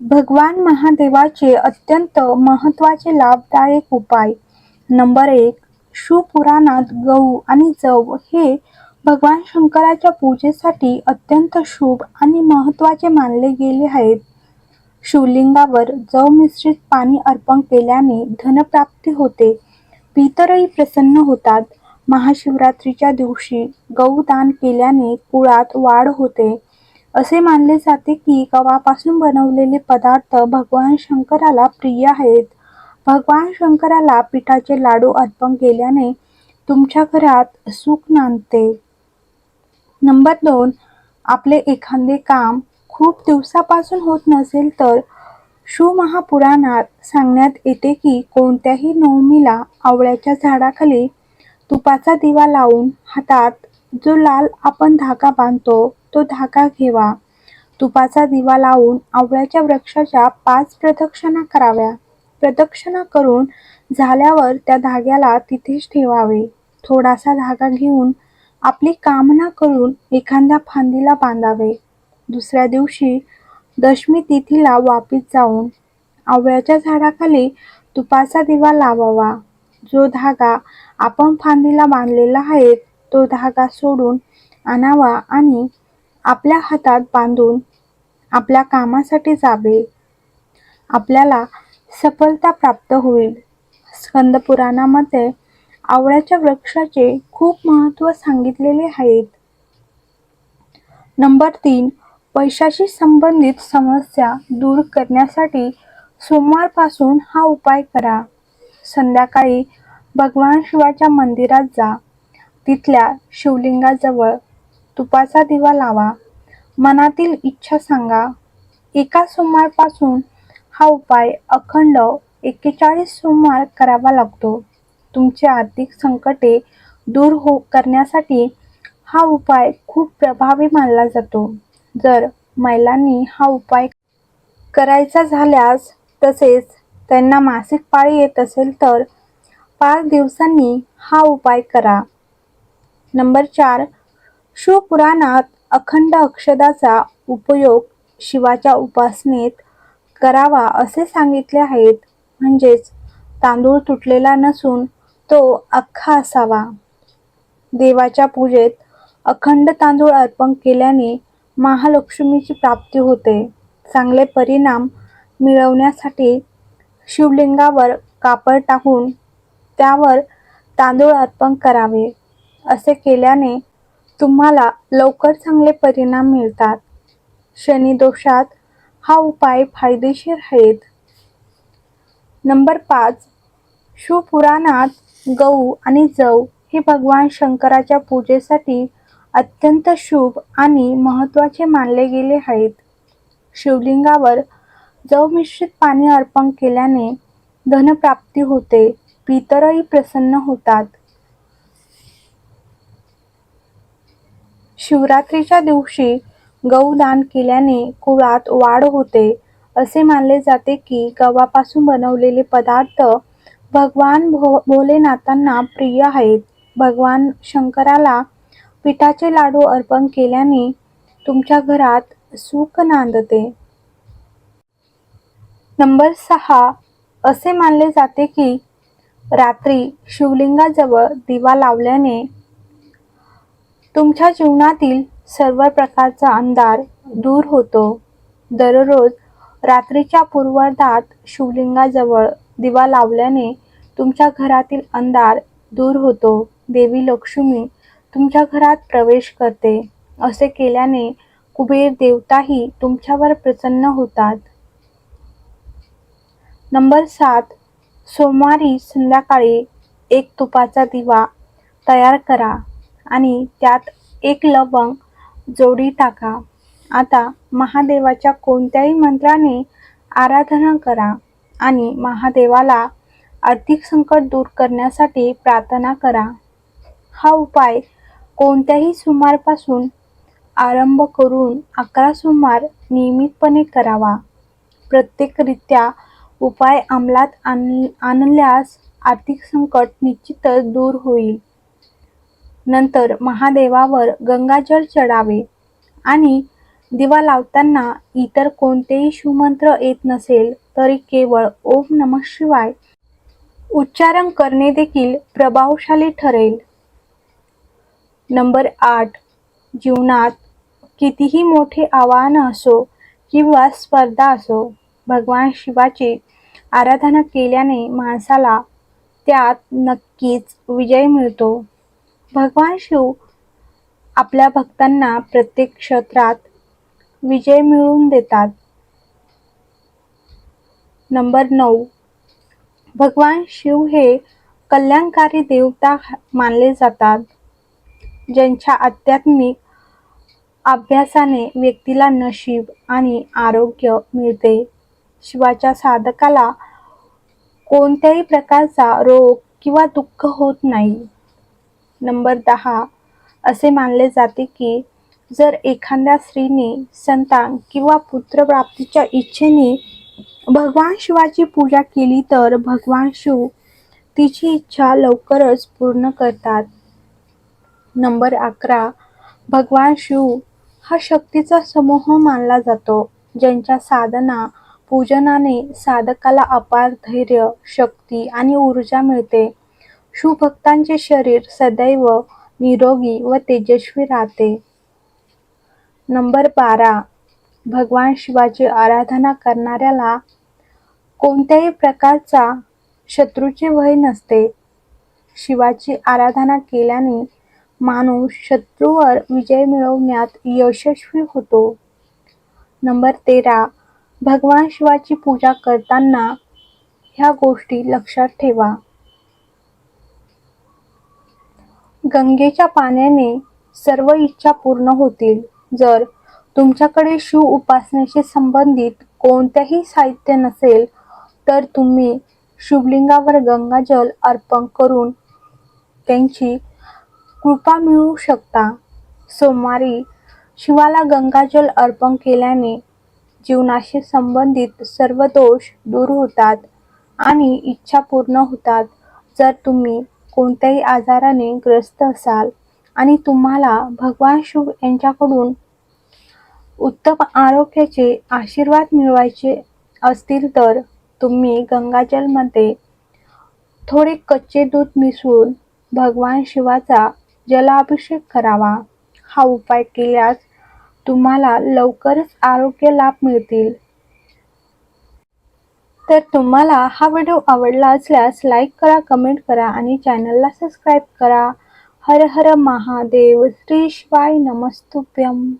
भगवान महादेवाचे अत्यंत महत्त्वाचे लाभदायक उपाय. नंबर एक शिवपुराणात गहू आणि जव हे भगवान शंकराच्या पूजेसाठी अत्यंत शुभ आणि महत्त्वाचे मानले गेले आहेत. शिवलिंगावर जव मिश्रित पाणी अर्पण केल्याने धनप्राप्ती होते. पितरही प्रसन्न होतात. महाशिवरात्रीच्या दिवशी गौदान केल्याने कुळात वाढ होते. असे मानले जाते की गव्हापासून बनवलेले पदार्थ भगवान शंकराला प्रिय आहेत. भगवान शंकराला पिठाचे लाडू अर्पण केल्याने तुमच्या घरात सुख नांदते. नंबर दोन आपले एखादे काम खूप दिवसापासून होत नसेल तर शुमहापुराणात सांगण्यात येते की कोणत्याही नवमीला आवळ्याच्या झाडाखाली तुपाचा दिवा लावून हातात जो लाल आपण धागा बांधतो तो धागा घेवा. तुपाचा दिवा लावून आवळ्याच्या वृक्षाच्या पाच प्रदक्षिणा कराव्या. प्रदक्षिणा करून झाल्यावर त्या धाग्याला तिथेच ठेवावे. थोडासा धागा घेऊन आपली कामना करून एखाद्या फांदीला बांधावे. दुसऱ्या दिवशी दशमी तिथीला वापिस जाऊन आवळ्याच्या झाडाखाली तुपाचा दिवा लावावा. जो धागा आपण फांदीला बांधलेला आहे तो धागा सोडून आणावा आणि आपल्या हातात बांधून आपल्या कामासाठी जावे. आपल्याला सफलता प्राप्त होईल. स्कंद पुराणामध्ये आवळ्याच्या वृक्षाचे खूप महत्त्व सांगितलेले आहेत. नंबर तीन पैशाशी संबंधित समस्या दूर करण्यासाठी सोमवारपासून हा उपाय करा. संध्याकाळी भगवान शिवाच्या मंदिरात जा. तिथल्या शिवलिंगाजवळ तुपाचा दिवा लावा. मनातील इच्छा सांगा. एका सोमवारपासून हा उपाय अखंड एक्केचाळीस सोमवार करावा लागतो. तुमची आर्थिक संकटे दूर हो करण्यासाठी हा उपाय खूप प्रभावी मानला जातो. जर महिलांनी हा उपाय करायचा झाल्यास तसेच त्यांना मासिक पाळी येत असेल तर पाच दिवसांनी हा उपाय करा. नंबर चार शिवपुराणात अखंड अक्षदाचा उपयोग शिवाच्या उपासनेत करावा असे सांगितले आहेत. म्हणजेच तांदूळ तुटलेला नसून तो अख्खा असावा. देवाच्या पूजेत अखंड तांदूळ अर्पण केल्याने महालक्ष्मीची प्राप्ती होते. चांगले परिणाम मिळवण्यासाठी शिवलिंगावर कापड टाकून त्यावर तांदूळ अर्पण करावे असे केल्याने तुम्हाला लवकर चांगले परिणाम मिळतात. शनिदोषात हा उपाय फायदेशीर आहेत. नंबर पाच शिवपुराणात गहू आणि जव हे भगवान शंकराच्या पूजेसाठी अत्यंत शुभ आणि महत्त्वाचे मानले गेले आहेत. शिवलिंगावर जव मिश्रित पाणी अर्पण केल्याने धनप्राप्ती होते पितरही प्रसन्न होतात. शिवरात्रीच्या दिवशी गौदान केल्याने कुळात वाढ होते असे मानले जाते की गव्हापासून बनवलेले पदार्थ भगवान भो भोलेनाथांना प्रिय आहेत. भगवान शंकराला पिठाचे लाडू अर्पण केल्याने तुमच्या घरात सुख नांदते. नंबर सहा असे मानले जाते की रात्री शिवलिंगाजवळ दिवा लावल्याने तुमच्या जीवनातील सर्व प्रकारचा अंधार दूर होतो. दररोज रात्रीच्या पूर्वार्धात शिवलिंगाजवळ दिवा लावल्याने तुमच्या घरातील अंधार दूर होतो. देवी लक्ष्मी तुमच्या घरात प्रवेश करते. असे केल्याने कुबेर देवताही तुमच्यावर प्रसन्न होतात. नंबर सात. सोमवारी संध्याकाळी एक तुपाचा दिवा तयार करा. आणि त्यात एक लवंग जोडी टाका. आता महादेवाच्या कोणत्याही मंत्राने आराधना करा आणि महादेवाला आर्थिक संकट दूर करण्यासाठी प्रार्थना करा. हा उपाय कोणत्याही सुमारपासून आरंभ करून अकरा सुमार नियमितपणे करावा. प्रत्येकरित्या उपाय अंमलात आण आणल्यास आर्थिक संकट निश्चितच दूर होईल. नंतर महादेवावर गंगाजल चढावे आणि दिवा लावताना इतर कोणतेही शिवमंत्र येत नसेल तरी केवळ ओम नम शिवाय उच्चारण करणे देखील प्रभावशाली ठरेल. नंबर आठ. जीवनात कितीही मोठे आव्हान असो किंवा स्पर्धा असो भगवान शिवाची आराधना केल्याने माणसाला त्यात नक्कीच विजय मिळतो. भगवान शिव आपल्या भक्तांना प्रत्येक क्षेत्रात विजय मिळवून देतात. नंबर नऊ. भगवान शिव हे कल्याणकारी देवता मानले जातात ज्यांच्या आध्यात्मिक अभ्यासाने व्यक्तीला नशीब आणि आरोग्य मिळते. शिवाच्या साधकाला कोणत्याही प्रकारचा रोग किंवा दुःख होत नाही. नंबर दहा असे मानले जाते की जर एखाद्या स्त्रीने संतान किंवा पुत्रप्राप्तीच्या इच्छेने भगवान शिवाची पूजा केली तर भगवान शिव तिची इच्छा लवकरच पूर्ण करतात. नंबर अकरा भगवान शिव हा शक्तीचा समूह मानला जातो ज्यांच्या साधना पूजनाने साधकाला अपार धैर्य शक्ती आणि ऊर्जा मिळते. शिवभक्तांचे शरीर सदैव निरोगी व तेजस्वी राहते. नंबर बारा. भगवान शिवाची आराधना करणाऱ्याला कोणत्याही प्रकारचा शत्रूचे भय नसते. शिवाची आराधना केल्याने माणूस शत्रूवर विजय मिळवण्यात यशस्वी होतो. नंबर तेरा. भगवान शिवाची पूजा करताना ह्या गोष्टी लक्षात ठेवा. गंगेच्या पाण्याने सर्व इच्छा पूर्ण होतील. जर तुमच्याकडे शिव उपासनेशी संबंधित कोणतेही साहित्य नसेल तर तुम्ही शिवलिंगावर गंगाजल अर्पण करून त्यांची कृपा मिळवू शकता. सोमवारी शिवाला गंगाजल अर्पण केल्याने जीवनाशी संबंधित सर्व दोष दूर होतात आणि इच्छा पूर्ण होतात. जर तुम्ही कोणत्याही आजाराने ग्रस्त असाल आणि तुम्हाला भगवान शिव यांच्याकडून उत्तम आरोग्याचे आशीर्वाद मिळवायचे असतील तर तुम्ही गंगाजलमध्ये थोडे कच्चे दूध मिसळून भगवान शिवाचा जलाभिषेक करावा. हा उपाय केल्यास तुम्हाला लवकरच आरोग्य लाभ मिळतील. तर तुम्हाला हा व्हिडिओ आवडला असल्यास लाईक करा कमेंट करा आणि चॅनलला सबस्क्राईब करा. हर हर महादेव. श्री शिवाय नमस्तुभ्यम.